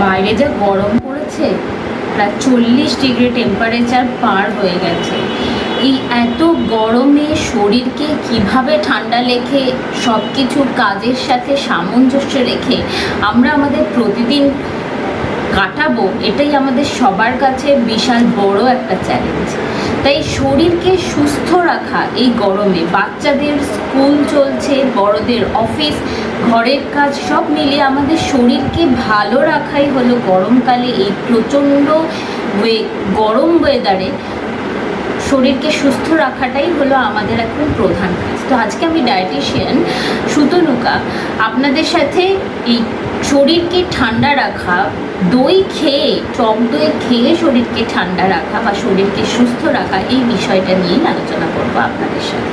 বাইরে যা গরম পড়েছে, প্রায় চল্লিশ ডিগ্রি টেম্পারেচার পার হয়ে গেছে। এই এত গরমে শরীরকে কীভাবে ঠান্ডা লেখে সব কিছু কাজের সাথে সামঞ্জস্য রেখে আমরা আমাদের প্রতিদিন কাটাবো, এটাই আমাদের সবার কাছে বিশাল বড় একটা চ্যালেঞ্জ তাই শরীরকে সুস্থ রাখা এই গরমে। বাচ্চাদের স্কুল চলছে, বড়দের অফিস ঘরের কাজ সব মিলিয়ে আমাদের শরীরকে ভালো রাখাই হলো গরমকালে এই প্রচণ্ড ওয়ে, গরম ওয়েদারে শরীরকে সুস্থ রাখাটাই হলো আমাদের এখন প্রধান কাজ। তো আজকে আমি ডায়েটিশিয়ান সুতনুকা। আপনাদের সাথে এই শরীরকে ঠান্ডা রাখা, দই খেয়ে, টক দই খেয়ে শরীরকে ঠান্ডা রাখা বা শরীরকে সুস্থ রাখা এই বিষয়টা নিয়েই আলোচনা করব আপনাদের সাথে।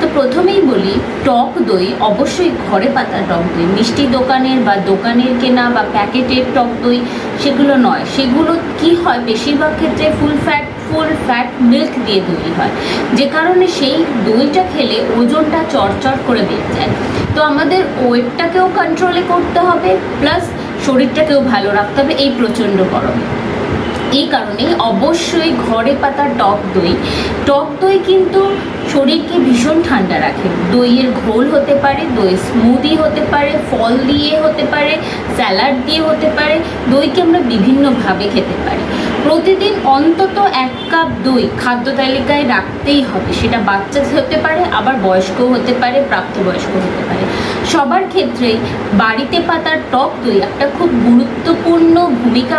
তো প্রথমেই বলি, টক দই অবশ্যই ঘরে পাতা টক দই, মিষ্টি দোকানের বা দোকানের কেনা বা প্যাকেটের টক দই সেগুলো নয়। সেগুলো কি হয়? বেশিরভাগ ক্ষেত্রে full fat full fat milk দিয়ে তৈরি হয়। যে কারণে সেই দইটা খেলে ওজনটা চড়চড় করে বেড়ে যায়। তো আমাদের ওয়েটটাকেও কন্ট্রোলে করতে হবে প্লাস শরীরটাকেও ভালো রাখতে হবে এই প্রচণ্ড গরমে। এই কারণে অবশ্যই ঘরে পাতা টক দই। টক দই কিন্তু শরীরকে ভীষণ ঠান্ডা রাখে। দইয়ের ঘোল হতে পারে দই স্মুদি হতে পারে, ফল দিয়ে হতে পারে, স্যালাড দিয়ে হতে পারে, দইকে আমরা বিভিন্নভাবে খেতে পারি। প্রতিদিন অন্তত এক কাপ দই খাদ্য তালিকায় রাখতেই হবে। সেটা বাচ্চা হতে পারে, আবার বয়স্ক হতে পারে প্রাপ্তবয়স্ক হতে পারে। সবার ক্ষেত্রেই বাড়িতে পাতার টক দই একটা খুব গুরুত্বপূর্ণ ভূমিকা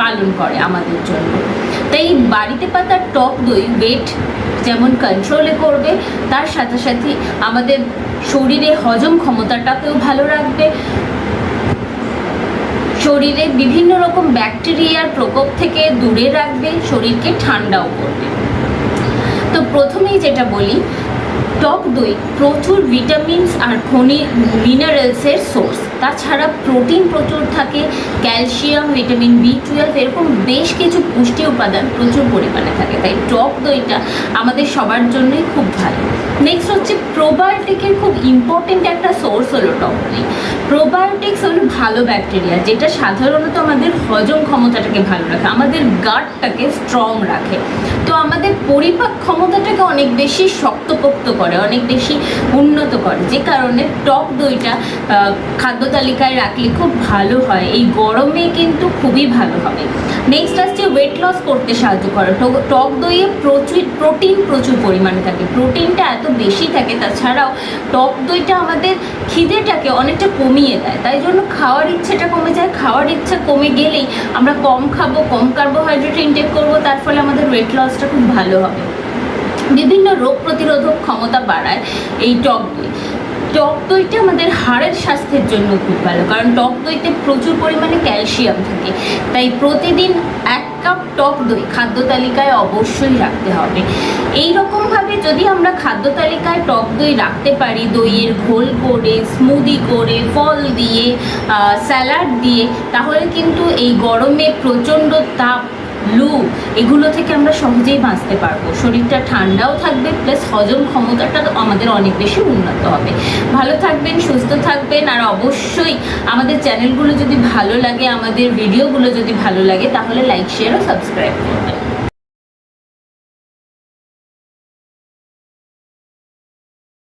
পালন করে আমাদের জন্য। তাই বাড়িতে পাতার টক দই ওয়েট যেমন কন্ট্রোলে করবে, তার সাথে সাথে আমাদের শরীরে হজম ক্ষমতাটাকেও ভালো রাখবে। শরীরে বিভিন্ন রকম ব্যাকটেরিয়ার প্রকোপ থেকে দূরে রাখবে, শরীরকে ঠান্ডাও করবে। তো প্রথমেই যেটা বলি টক দই, প্রচুর ভিটামিনস আর খনি মিনারেলসের সোর্স। তাছাড়া প্রোটিন প্রচুর থাকে, ক্যালসিয়াম, ভিটামিন বি টুয়েলভ, এরকম বেশ কিছু পুষ্টি উপাদান প্রচুর পরিমাণে থাকে। তাই টক দইটা আমাদের সবার জন্যই খুব ভালো। নেক্সট হচ্ছে প্রোবায়োটিকের খুব ইম্পর্টেন্ট একটা সোর্স হলো টক দই। প্রোবায়োটিক্স হলো ভালো ব্যাকটেরিয়া যেটা সাধারণত আমাদের হজম ক্ষমতাটাকে ভালো রাখে, আমাদের গাটটাকে স্ট্রং রাখে। তো আমাদের পরিপাক ক্ষমতাটাকে অনেক বেশি শক্তপোক্ত করে, অনেক বেশি উন্নত করে, যে কারণে টক দইটা খাদ্য তালিকায় রাখলে খুব ভালো হয়, এই গরমে কিন্তু খুবই ভালো হবে। নেক্সট আসছে ওয়েট লস করতে সাহায্য করে টক- দইয়ে প্রচুর প্রোটিন প্রচুর পরিমাণে থাকে প্রোটিনটা এত বেশি থাকে, তাছাড়াও টক দইটা আমাদের খিদেটাকে অনেকটা কমিয়ে দেয়। তাই জন্য খাওয়ার ইচ্ছেটা কমে যায়। খাওয়ার ইচ্ছা কমে গেলেই আমরা কম খাব, কম কার্বোহাইড্রেট ইনটেক করব, তার ফলে আমাদের ওয়েট লসটা খুব ভালো হবে। বিভিন্ন রোগ প্রতিরোধক ক্ষমতা বাড়ায় এই টক দই। টক দইটা আমাদের হাড়ের স্বাস্থ্যের জন্য খুব ভালো, কারণ টক দইতে প্রচুর পরিমাণে ক্যালসিয়াম থাকে। তাই প্রতিদিন এক কাপ টক দই। খাদ্য তালিকায় অবশ্যই রাখতে হবে। এই রকমভাবে যদি আমরা খাদ্য তালিকায় টক দই রাখতে পারি, দইয়ের ঘোল করে স্মুদি করে, ফল দিয়ে স্যালাড দিয়ে, তাহলে কিন্তু এই গরমে প্রচণ্ড তাপ লু, এগুলো থেকে আমরা সহজেই বাঁচতে পারব। শরীরটা ঠান্ডাও থাকবে প্লাস হজম ক্ষমতাটা আমাদের অনেক বেশি উন্নত হবে। ভালো থাকবেন, সুস্থ থাকবেন, আর অবশ্যই আমাদের চ্যানেলগুলো যদি ভালো লাগে, আমাদের ভিডিওগুলো যদি ভালো লাগে, তাহলে লাইক শেয়ার ও সাবস্ক্রাইব করবেন।